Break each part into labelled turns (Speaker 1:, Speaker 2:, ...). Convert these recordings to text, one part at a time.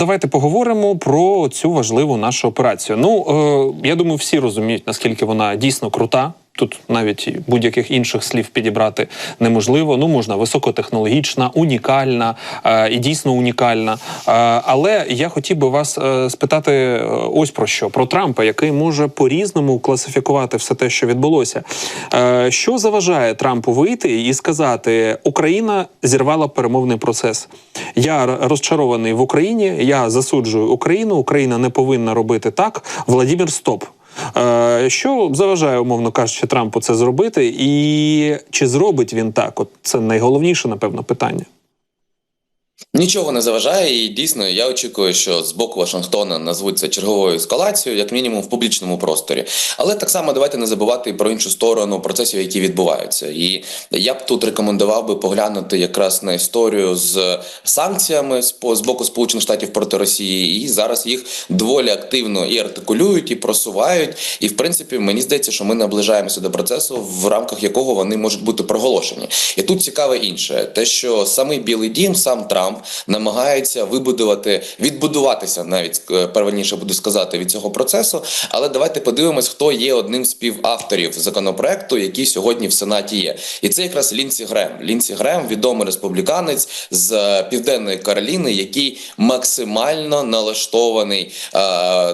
Speaker 1: давайте поговоримо про цю важливу нашу операцію. Ну е, я думаю, всі розуміють, наскільки вона дійсно крута. Тут навіть будь-яких інших слів підібрати неможливо. Ну можна високотехнологічна, унікальна е, і дійсно унікальна. Е, але я хотів би вас е, спитати ось про що: про Трампа, який може по-різному класифікувати все те, що відбулося. Що заважає Трампу вийти і сказати: Україна зірвала перемовний процес? Я розчарований в Україні. Я засуджую Україну. Україна не повинна робити так. Владімір, стоп. Е, Що заважає, умовно кажучи, Трампу це зробити, і чи зробить він так? От це найголовніше, напевно, питання.
Speaker 2: Нічого не заважає, і дійсно я очікую, що з боку Вашингтона назвуть це черговою ескалацією, як мінімум в публічному просторі. Але так само давайте не забувати про іншу сторону процесів, які відбуваються. І я б тут рекомендував би поглянути якраз на історію з санкціями з боку Сполучених Штатів проти Росії, і зараз їх доволі активно і артикулюють, і просувають. І в принципі, мені здається, що ми наближаємося до процесу, в рамках якого вони можуть бути проголошені. І тут цікаве інше, те, що самий Білий Дім, сам Трамп намагається вибудувати, відбудуватися, навіть е, буду сказати, від цього процесу. Але давайте подивимось, хто є одним з співавторів законопроекту, який сьогодні в Сенаті є. І це якраз Лінсі Грем. Лінсі Грем, відомий республіканець з е, Південної Кароліни, який максимально налаштований е,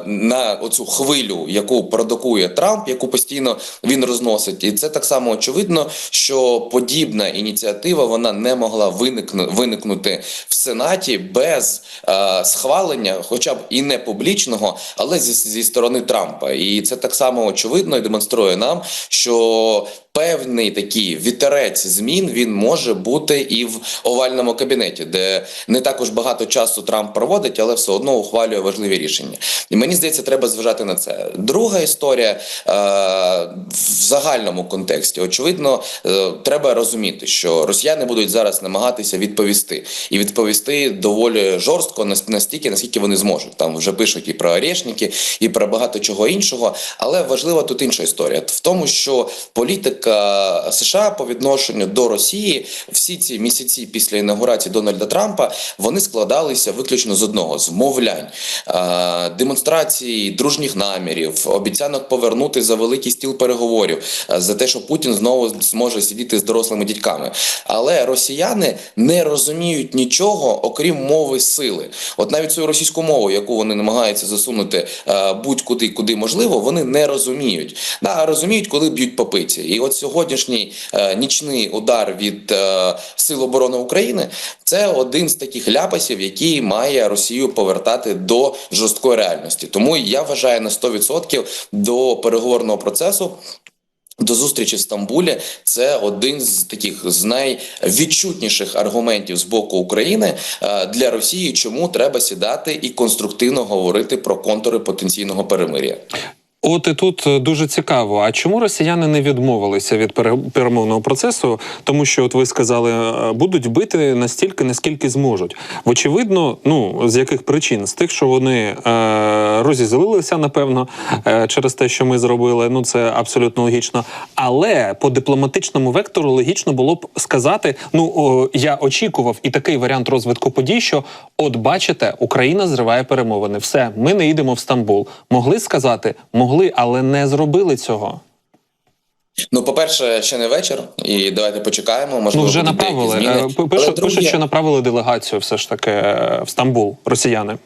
Speaker 2: на оцю хвилю, яку продукує Трамп, яку постійно він розносить. І це так само очевидно, що подібна ініціатива вона не могла виникну, виникнути в Сенаті без е, схвалення, хоча б і не публічного, але зі, зі сторони Трампа. І це так само очевидно і демонструє нам, що певний такий вітерець змін він може бути і в овальному кабінеті, де не також багато часу Трамп проводить, але все одно ухвалює важливі рішення. І мені здається, треба зважати на це. Друга історія е, в загальному контексті. Очевидно, е, треба розуміти, що росіяни будуть зараз намагатися відповісти і відповісти доволі жорстко настільки, наскільки вони зможуть. Там вже пишуть і про орешники, і про багато чого іншого. Але важлива тут інша історія в тому, що політика США по відношенню до Росії всі ці місяці після інаугурації Дональда Трампа вони складалися виключно з одного з вмовлянь, е, демонстрації дружніх намірів, обіцянок повернути за великий стіл переговорів за те, що Путін знову зможе сидіти з дорослими дітьками. Але росіяни не розуміють нічого, окрім мови сили. От навіть цю російську мову, яку вони намагаються засунути е, будь-куди, куди можливо, вони не розуміють. Да, розуміють, коли б'ють по пиці. І от сьогоднішній е, нічний удар від е, Сил оборони України це один з таких ляпасів, який має Росію повертати до жорсткої реальності. Тому я вважаю на 100% до переговорного процесу. До зустрічі в Стамбулі це один з таких з найвідчутніших аргументів з боку України е, для Росії, чому треба сідати і конструктивно говорити про контури потенційного перемир'я.
Speaker 1: От і тут е, дуже цікаво. А чому росіяни не відмовилися від пере- перемовного процесу? Тому що, от ви сказали, е, будуть бити настільки, наскільки зможуть. Вочевидно, ну з яких причин? З тих, що вони е, розізлилися, напевно, е, через те, що ми зробили. Ну це абсолютно логічно. Але по дипломатичному вектору логічно було б сказати: ну о, я очікував і такий варіант розвитку подій, що от бачите, Україна зриває перемовини. Все, ми не їдемо в Стамбул. Могли сказати, могли, але не зробили цього.
Speaker 2: Ну, по-перше, ще не вечір, і давайте почекаємо. Можливо,
Speaker 1: Ну вже направили. Е, Пишуть,
Speaker 2: друге-
Speaker 1: що направили делегацію, все ж таки е, в Стамбул, росіяни.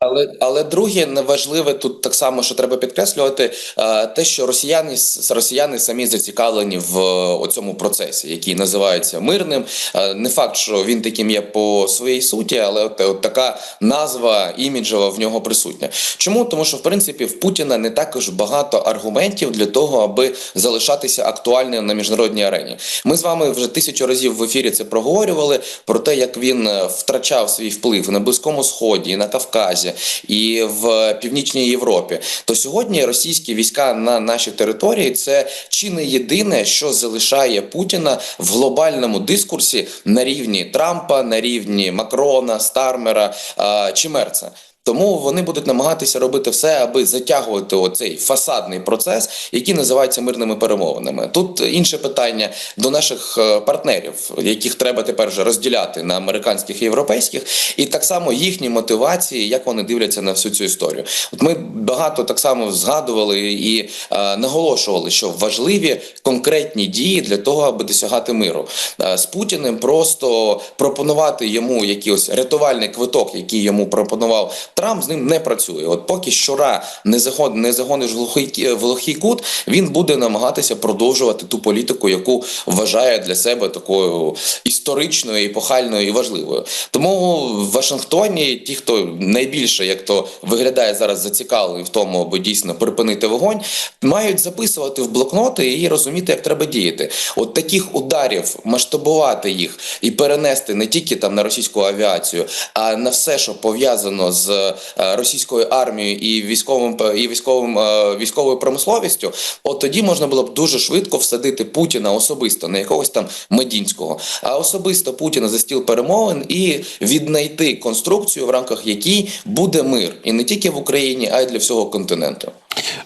Speaker 2: Але але друге неважливе тут так само, що треба підкреслювати, е, те, що росіяни росіяни самі зацікавлені в е, цьому процесі, який називається мирним. Е, Не факт, що він таким є по своїй суті, але от, от така назва іміджева в нього присутня. Чому? Тому що в принципі в Путіна не також багато аргументів для того, аби залишатися актуальним на міжнародній арені. Ми з вами вже тисячу разів в ефірі це проговорювали про те, як він втрачав свій вплив на Близькому Сході, на Кавказі і в Північній Європі. То сьогодні російські війська на нашій території це чи не єдине, що залишає Путіна в глобальному дискурсі на рівні Трампа, на рівні Макрона, Стармера чи Мерца. Тому вони будуть намагатися робити все, аби затягувати оцей фасадний процес, який називається мирними перемовинами. Тут інше питання до наших е, партнерів, яких треба тепер вже розділяти на американських і європейських, і так само їхні мотивації, як вони дивляться на всю цю історію. От ми багато так само згадували і е, наголошували, що важливі конкретні дії для того, аби досягати миру. Е, з Путіним просто пропонувати йому якийсь рятувальний квиток, який йому пропонував Трамп, з ним не працює. От поки щора не загон, не загониш в глухий кі- в глухий кут, він буде намагатися продовжувати ту політику, яку вважає для себе такою історичною, епохальною і важливою. Тому в Вашингтоні ті, хто найбільше як то виглядає зараз зацікавлений в тому, аби дійсно припинити вогонь, мають записувати в блокноти і розуміти, як треба діяти. От таких ударів масштабувати їх і перенести не тільки там на російську авіацію, а на все, що пов'язано з російською армією і військовим і військовим е, військовою промисловістю. От тоді можна було б дуже швидко всадити Путіна особисто, не якогось там медінського, а особисто Путіна за стіл перемовин і віднайти конструкцію, в рамках якій буде мир, і не тільки в Україні, а й для всього континенту.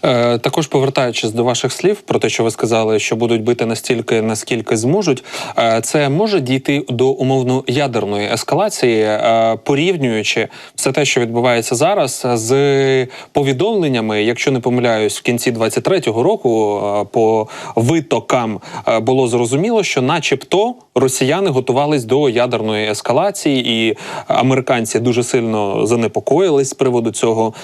Speaker 1: Е, також повертаючись до ваших слів про те, що ви сказали, що будуть бити настільки, наскільки зможуть, е, це може дійти до умовно ядерної ескалації, е, порівнюючи все те, що відбувається зараз, з повідомленнями, якщо не помиляюсь, в кінці 23-го року по витокам було зрозуміло, що, начебто, росіяни готувались до ядерної ескалації, і американці дуже сильно занепокоїлись з приводу цього.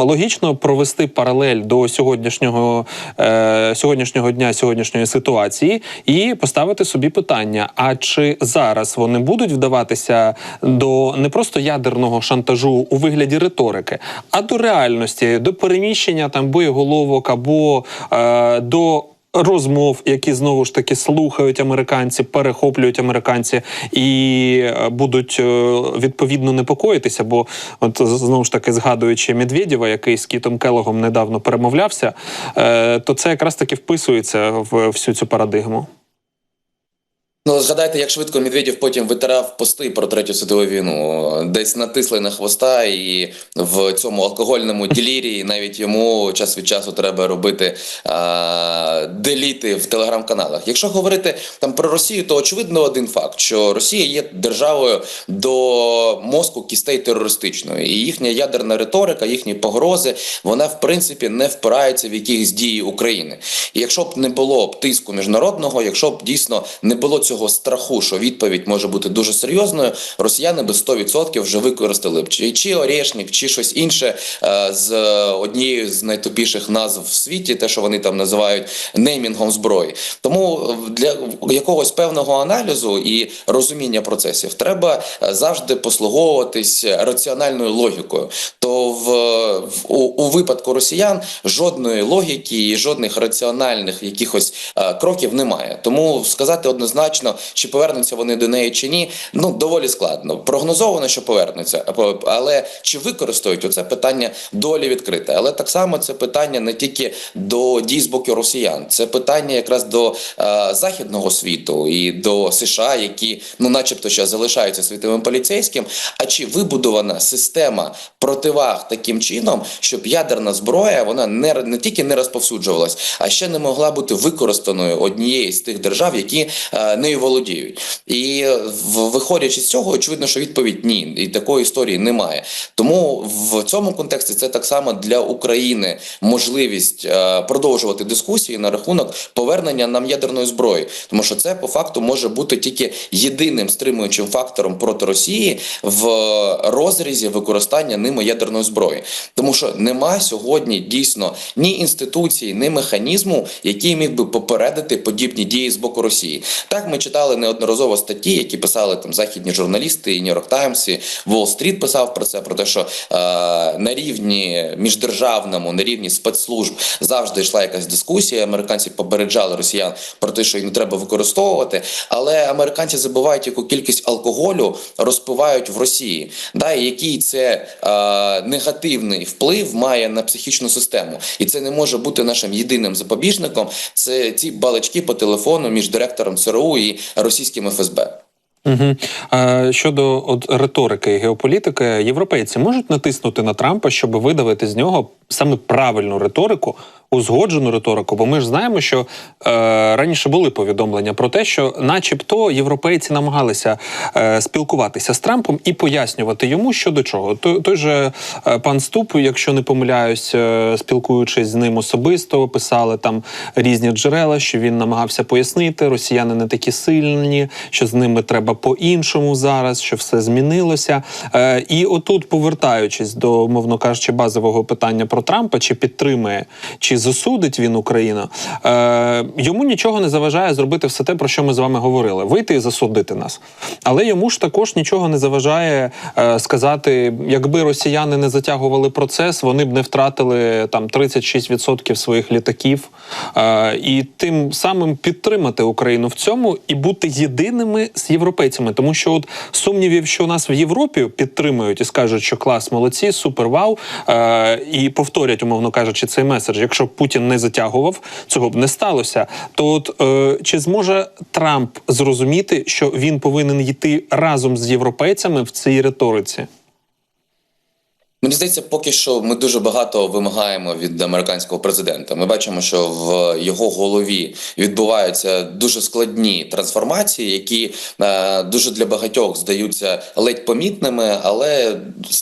Speaker 1: Логічно провести паралель до сьогоднішнього, е, сьогоднішнього дня, сьогоднішньої ситуації, і поставити собі питання: а чи зараз вони будуть вдаватися до не просто ядерного шантажу у вигляді риторики, а до реальності, до переміщення там боєголовок або е, до розмов, які знову ж таки слухають американці, перехоплюють американці і е, будуть е, відповідно непокоїтися. Бо от знову ж таки згадуючи Медведєва, який з Кітом Келогом недавно перемовлявся, е, то це якраз таки вписується в всю цю парадигму.
Speaker 2: Ну, згадайте, як швидко Медведєв потім витирав пости про третю світову війну. Десь натисли на хвоста, і в цьому алкогольному ділірії навіть йому час від часу треба робити а, деліти в телеграм-каналах. Якщо говорити там про Росію, то очевидно один факт, що Росія є державою до мозку кістей терористичної, і їхня ядерна риторика, їхні погрози, вона в принципі не впирається в якісь дії України. І якщо б не було б тиску міжнародного, якщо б дійсно не було цього страху, що відповідь може бути дуже серйозною, росіяни би 100% вже використали б чи, чи Орешник, чи щось інше е, з однією з найтупіших назв в світі, те, що вони там називають неймінгом зброї. Тому для якогось певного аналізу і розуміння процесів треба е, завжди послуговуватись раціональною логікою. То в, в у, у випадку росіян жодної логіки і жодних раціональних якихось е, кроків немає. Тому сказати однозначно, чи повернуться вони до неї чи ні, ну доволі складно. Прогнозовано, що повернуться, але чи використають оце питання долі відкрите. Але так само це питання не тільки до дій з боку росіян, це питання якраз до е, західного світу і до США, які ну, начебто, ще залишаються світовим поліцейським. А чи вибудована система противаг таким чином, щоб ядерна зброя вона не, не тільки не розповсюджувалась, а ще не могла бути використаною однією з тих держав, які е, нею володіють. І виходячи з цього, очевидно, що відповідь ні, і такої історії немає. Тому в цьому контексті це так само для України можливість е, продовжувати дискусії на рахунок повернення нам ядерної зброї, тому що це по факту може бути тільки єдиним стримуючим фактором проти Росії в розрізі використання ними ядерної зброї, тому що нема сьогодні дійсно ні інституції, ні механізму, який міг би попередити подібні дії з боку Росії. Так ми читали неодноразово статті, які писали там західні журналісти, і Нью-Йорк Таймс, і Street писав про це, про те, що е, на рівні міждержавному, на рівні спецслужб завжди йшла якась дискусія. Американці попереджали росіян про те, що їх не треба використовувати. Але американці забувають, яку кількість алкоголю розпивають в Росії, да, і який це е, негативний вплив має на психічну систему, і це не може бути нашим єдиним запобіжником. Це ці балачки по телефону між директором ЦРУ і російським ФСБ.
Speaker 1: Угу. А щодо от, риторики і геополітики, європейці можуть натиснути на Трампа, щоб видавити з нього саме правильну риторику, узгоджену риторику. Бо ми ж знаємо, що е, раніше були повідомлення про те, що, начебто, європейці намагалися е, спілкуватися з Трампом і пояснювати йому, що до чого. Той, той же е, пан Ступ, якщо не помиляюсь, е, спілкуючись з ним особисто, писали там різні джерела, що він намагався пояснити, росіяни не такі сильні, що з ними треба по-іншому зараз, що все змінилося. Е, і отут, повертаючись до, мовно кажучи, базового питання про Трампа, чи підтримує, чи засудить він Україну, е, йому нічого не заважає зробити все те, про що ми з вами говорили: вийти і засудити нас. Але йому ж також нічого не заважає е, сказати, якби росіяни не затягували процес, вони б не втратили там 36% своїх літаків, е, і тим самим підтримати Україну в цьому і бути єдиними з європейцями. Тому що от сумнівів, що нас в Європі підтримують і скажуть, що клас, молодці, супер, вау, е, і повторять, умовно кажучи, цей меседж. Якщо Путін не затягував, цього б не сталося. То от е, чи зможе Трамп зрозуміти, що він повинен йти разом з європейцями в цій риториці?
Speaker 2: Мені здається, поки що ми дуже багато вимагаємо від американського президента. Ми бачимо, що в його голові відбуваються дуже складні трансформації, які е, дуже для багатьох здаються ледь помітними, але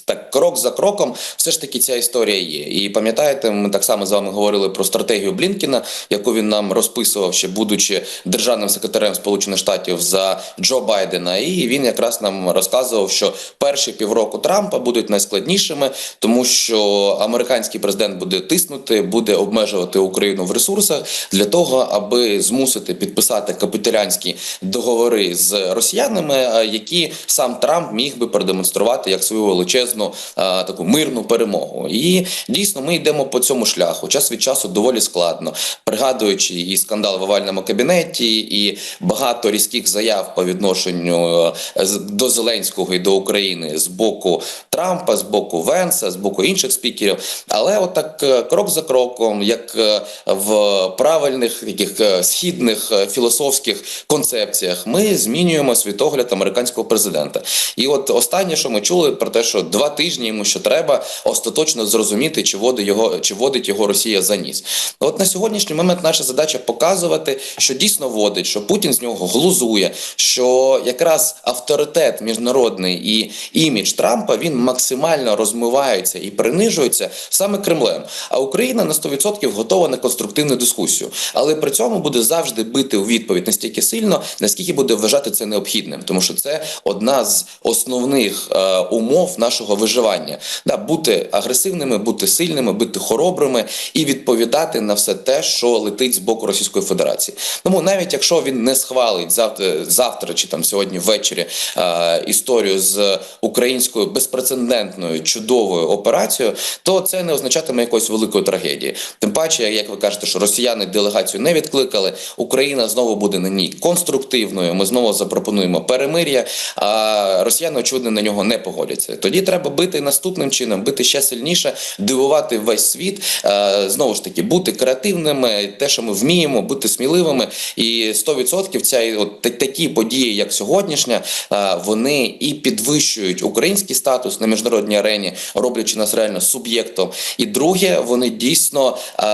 Speaker 2: так крок за кроком, все ж таки ця історія є. І пам'ятаєте, ми так само з вами говорили про стратегію Блінкіна, яку він нам розписував, ще будучи державним секретарем Сполучених Штатів за Джо Байдена. І він якраз нам розказував, що перші півроку Трампа будуть найскладнішими тому що американський президент буде тиснути, буде обмежувати Україну в ресурсах для того, аби змусити підписати капітулянські договори з росіянами, е, які сам Трамп міг би продемонструвати як свою величезну е, таку мирну перемогу. І дійсно ми йдемо по цьому шляху. Час від часу доволі складно, пригадуючи і скандал в овальному кабінеті, і багато різких заяв по відношенню е, до Зеленського і до України з боку Трампа, з боку Венса, з боку інших спікерів. Але отак е, крок за кроком, як е, в правильних таких е, східних філософських концепціях, ми змінюємо світогляд американського президента. І от останнє, що ми чули, про те, що два тижні йому ще треба остаточно зрозуміти, чи водить його, чи водить його Росія за ніс. От на сьогоднішній момент наша задача показувати, що дійсно водить, що Путін з нього глузує, що якраз авторитет міжнародний і імідж Трампа він максимально розмивається і принижується саме Кремлем. А Україна на 100% готова на конструктивну дискусію, але при цьому буде завжди бити у відповідь настільки сильно, наскільки буде вважати це необхідним, тому що це одна з основних е, умов нашого виживання. Да, бути агресивними, бути сильними, бути хоробрими і відповідати на все те, що летить з боку Російської Федерації. Тому навіть якщо він не схвалить завтра, завтра чи там сьогодні ввечері е, історію з українською безпрецедентною чудовою операцією, то це не означатиме якоїсь великої трагедії. Тим паче, як ви кажете, що росіяни делегацію не відкликали, Україна знову буде на ній конструктивною. Ми знову запропонуємо перемир'я. А росіяни очевидно на нього не погодяться. Тоді треба бити наступним чином, бити ще сильніше, дивувати весь світ. Е, Знову ж таки, бути креативними, те, що ми вміємо, бути сміливими. І 100% ця от такі події, як сьогоднішня, е, вони і підвищують український статус на міжнародній арені, роблячи нас реально суб'єктом. І друге, вони дійсно е,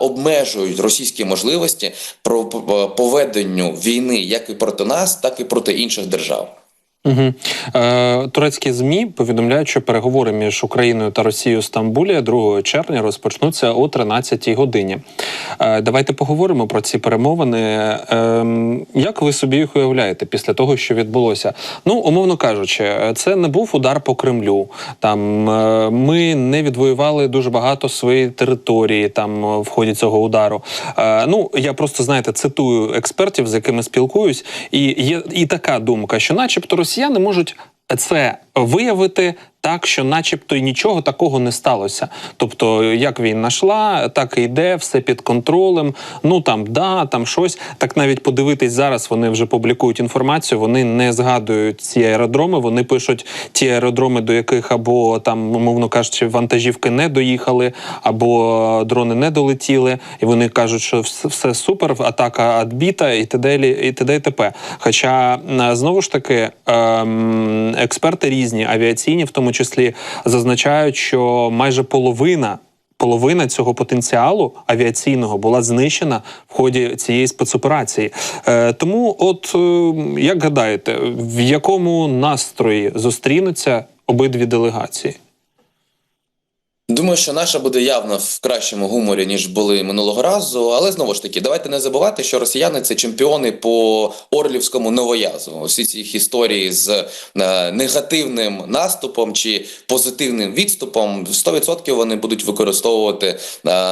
Speaker 2: обмежують російські можливості про поведенню війни як і проти нас, так і проти інших держав.
Speaker 1: Угу. Е, турецькі змі повідомляють, що переговори між Україною та Росією в Стамбулі 2 червня розпочнуться о 13-й годині. Е, давайте поговоримо про ці перемовини. Е, як ви собі їх уявляєте після того, що відбулося? Ну, умовно кажучи, це не був удар по Кремлю. Там е, ми не відвоювали дуже багато своєї території там е, в ході цього удару. Е, ну я просто знаєте, цитую експертів, з якими спілкуюсь, і є і така думка, що, начебто, росіяни можуть це виявити так, що, начебто, й нічого такого не сталося. Тобто, як війна йшла, так і йде, все під контролем. Ну там да, там щось. Так навіть подивитись зараз. Вони вже публікують інформацію. Вони не згадують ці аеродроми. Вони пишуть ті аеродроми, до яких або там, умовно кажучи, вантажівки не доїхали, або дрони не долетіли. І вони кажуть, що все, супер, атака відбіта, і т.д. і т.д. і т.п. Хоча е, знову ж таки ем, експерти різні, авіаційні, в тому числі, зазначають, що майже половина. Половина цього потенціалу авіаційного була знищена в ході цієї спецоперації. Е, тому, от е, як гадаєте, в якому настрої зустрінуться обидві делегації?
Speaker 2: Думаю, що наша буде явно в кращому гуморі, ніж були минулого разу. Але знову ж таки, давайте не забувати, що росіяни це чемпіони по орлівському новоязу. Усі ці їх історії з е, негативним наступом чи позитивним відступом 100% вони будуть використовувати е,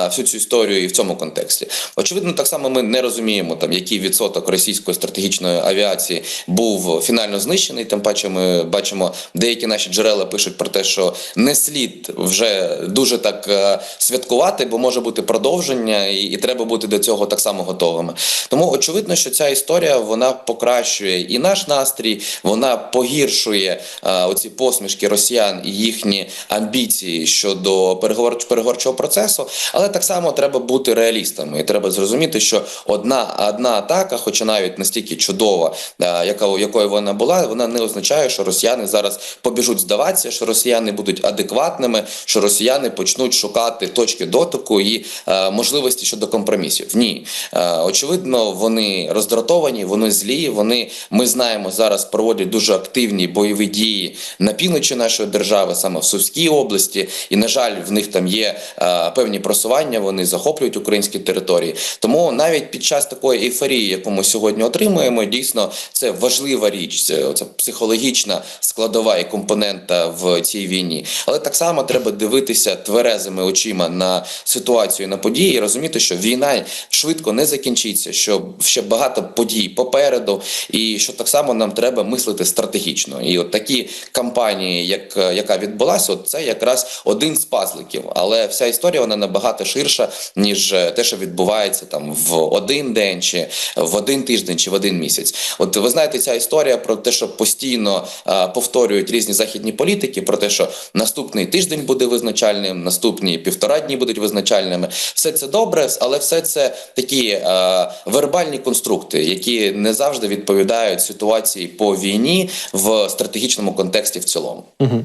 Speaker 2: всю цю історію і в цьому контексті. Очевидно, так само ми не розуміємо, там який відсоток російської стратегічної авіації був фінально знищений. Тим паче, ми бачимо, деякі наші джерела пишуть про те, що не слід вже дуже так е, святкувати, бо може бути продовження, і, і треба бути до цього так само готовими. Тому очевидно, що ця історія вона покращує і наш настрій, вона погіршує е, оці посмішки росіян і їхні амбіції щодо переговор, переговорчого процесу. Але так само треба бути реалістами, і треба зрозуміти, що одна одна атака, хоча навіть настільки чудова, е, яка якою вона була, вона не означає, що росіяни зараз побіжуть здаватися, що росіяни будуть адекватними, що росіяни почнуть шукати точки дотику і е, можливості щодо компромісів. Ні, е, очевидно, вони роздратовані, вони злі. Вони ми знаємо зараз проводять дуже активні бойові дії на півночі нашої держави, саме в Сумській області. І на жаль, в них там є е, певні просування. Вони захоплюють українські території. Тому навіть під час такої ейфорії, яку ми сьогодні отримуємо, дійсно це важлива річ. Це, це психологічна складова і компонента в цій війні. Але так само треба дивитися тверезими очима на ситуацію на події і розуміти, що війна швидко не закінчиться, що ще багато подій попереду, і що так само нам треба мислити стратегічно. І от такі кампанії, як яка відбулася, от це якраз один з пазликів. Але вся історія вона набагато ширша, ніж те, що відбувається там в один день, чи в один тиждень, чи в один місяць. От ви знаєте, ця історія про те, що постійно повторюють різні західні політики, про те, що наступний тиждень буде визначальним, наступні півтора дні будуть визначальними. Все це добре, але все це такі е, вербальні конструкти, які не завжди відповідають ситуації по війні в стратегічному контексті в цілому.
Speaker 1: Угу.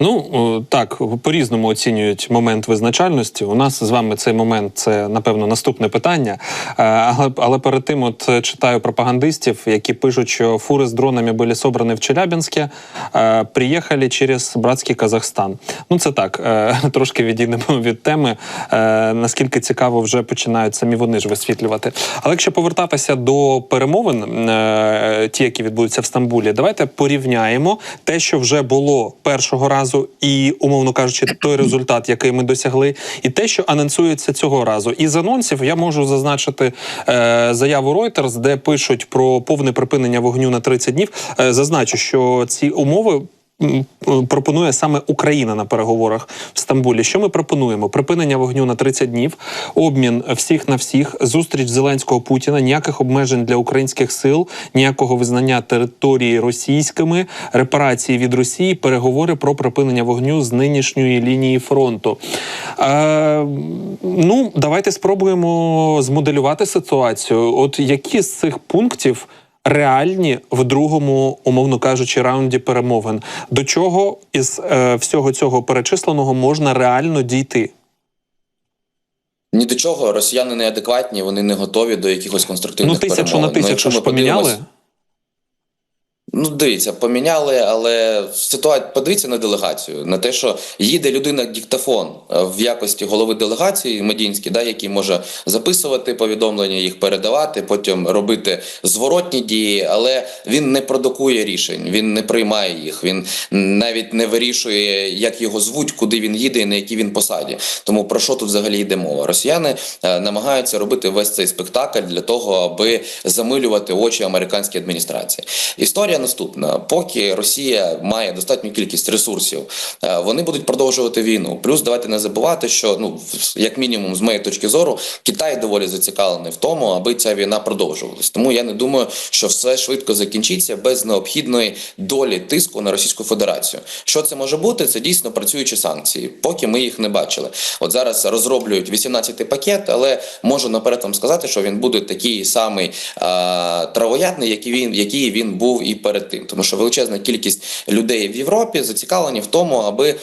Speaker 1: Ну так по-різному оцінюють момент визначальності. У нас з вами цей момент це напевно наступне питання. Е, Але але перед тим, от е, читаю пропагандистів, які пишуть, що фури з дронами були собрані в Челябинське, е, приїхали через братський Казахстан. Ну це так, е, трошки відійдемо від теми. Е, Наскільки цікаво вже починають самі вони ж висвітлювати. Але якщо повертатися до перемовин, е, ті, які відбудуться в Стамбулі, давайте порівняємо те, що вже було першого разу, і умовно кажучи, той результат, який ми досягли, і те, що анонсується цього разу. Із анонсів я можу зазначити е, заяву Reuters, де пишуть про повне припинення вогню на 30 днів. Е, зазначу, що ці умови. М, Пропонує саме Україна на переговорах в Стамбулі. Що ми пропонуємо? Припинення вогню на 30 днів, обмін всіх на всіх, зустріч Зеленського Путіна, ніяких обмежень для українських сил, ніякого визнання території російськими, репарації від Росії, переговори про припинення вогню з нинішньої лінії фронту. Е, ну, давайте спробуємо змоделювати ситуацію. От які з цих пунктів реальні в другому, умовно кажучи, раунді перемовин? До чого із е, всього цього перечисленого можна реально дійти?
Speaker 2: Ні до чого росіяни неадекватні, вони не готові до якихось конструктивних
Speaker 1: Ну, тисячу
Speaker 2: перемовин.
Speaker 1: на
Speaker 2: Ну,
Speaker 1: тисячу ж поміняли.
Speaker 2: Ну, дивіться, поміняли, але ситуація подивіться на делегацію, на те, що їде людина диктофон е, в якості голови делегації Медінський, да, який може записувати повідомлення, їх передавати, потім робити зворотні дії, але він не продукує рішень, він не приймає їх. Він навіть не вирішує, як його звуть, куди він їде і на якій він посаді. Тому про що тут взагалі йде мова? Росіяни е, намагаються робити весь цей спектакль для того, аби замилювати очі американській адміністрації. Історія наступна: поки Росія має достатню кількість ресурсів, е, вони будуть продовжувати війну. Плюс давайте не забувати, що ну як мінімум, з моєї точки зору, Китай доволі зацікавлений в тому, аби ця війна продовжувалась. Тому я не думаю, що все швидко закінчиться без необхідної долі тиску на Російську Федерацію. Що це може бути? Це дійсно працюючі санкції, поки ми їх не бачили. От зараз розроблюють 18-й пакет, але можу наперед вам сказати, що він буде такий самий а, травоядний, який він, який він був і перед тим, тому що величезна кількість людей в Європі зацікавлені в тому, аби,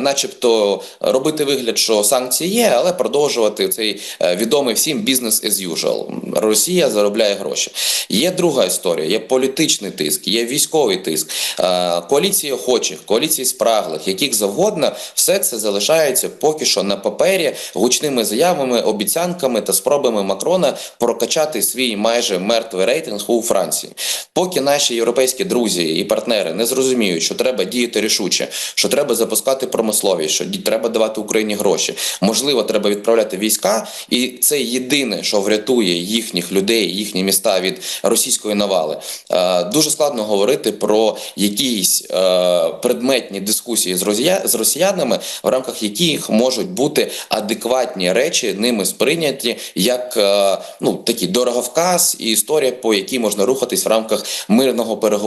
Speaker 2: начебто, робити вигляд, що санкції є, але продовжувати цей е, відомий всім бізнес as usual. Росія заробляє гроші. Є друга історія, є політичний тиск, є військовий тиск, е, коаліції охочих, коаліції спраглих, яких завгодно, все це залишається поки що на папері гучними заявами, обіцянками та спробами Макрона прокачати свій майже мертвий рейтинг у Франції. Поки наші європейські друзі і партнери не зрозуміють, що треба діяти рішуче, що треба запускати промисловість, що треба давати Україні гроші. Можливо, треба відправляти війська, і це єдине, що врятує їхніх людей, їхні міста від російської навали. Е, Дуже складно говорити про якісь е, предметні дискусії з росія- з росіянами, в рамках яких можуть бути адекватні речі ними сприйняті як е, ну такі дороговказ і історія, по якій можна рухатись в рамках мирного переговору.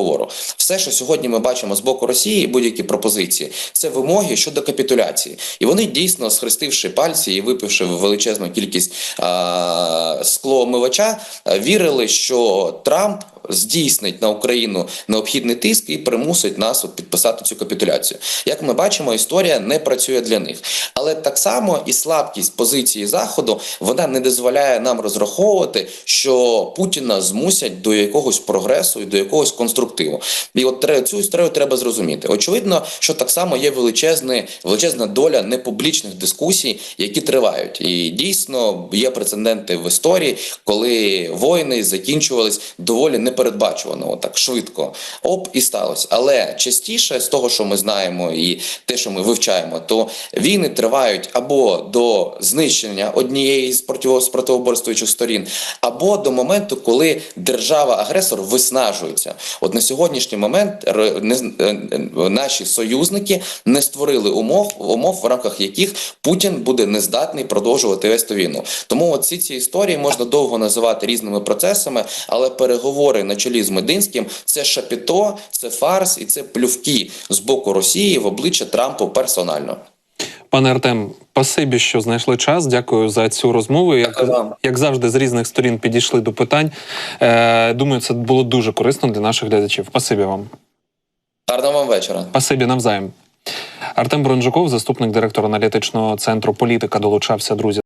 Speaker 2: Все, що сьогодні ми бачимо з боку Росії, будь-які пропозиції, це вимоги щодо капітуляції, і вони дійсно, схрестивши пальці і випивши величезну кількість а, а, вірили, що Трамп здійснить на Україну необхідний тиск і примусить нас от підписати цю капітуляцію. Як ми бачимо, історія не працює для них, але так само і слабкість позиції заходу вона не дозволяє нам розраховувати, що Путіна змусять до якогось прогресу і до якогось конструктиву. І от цю історію треба зрозуміти. Очевидно, що так само є величезна, величезна доля непублічних дискусій, які тривають. І дійсно є прецеденти в історії, коли воїни закінчувались доволі непередбачувано, отак швидко. Оп, і сталося. Але частіше з того, що ми знаємо, і те, що ми вивчаємо, то війни тривають або до знищення однієї з противо- з протиоборствуючих сторін, або до моменту, коли держава-агресор виснажується. От на сьогоднішній момент е, е, наші союзники не створили умов, умов в рамках яких Путін буде нездатний продовжувати вести війну. Тому всі ці історії можна довго називати різними процесами, але переговори на чолі з Мединським це шапіто, це фарс і це плювки з боку Росії в обличчя Трампу персонально.
Speaker 1: Пане Артем, спасибі, що знайшли час. Дякую за цю розмову. Як, як завжди, з різних сторін підійшли до питань. Е, думаю, це було дуже корисно для наших глядачів. Спасибі вам.
Speaker 2: Гарного вам вечора.
Speaker 1: Спасибі навзаєм. Артем Бронжаков, заступник директора аналітичного центру політика, долучався друзі.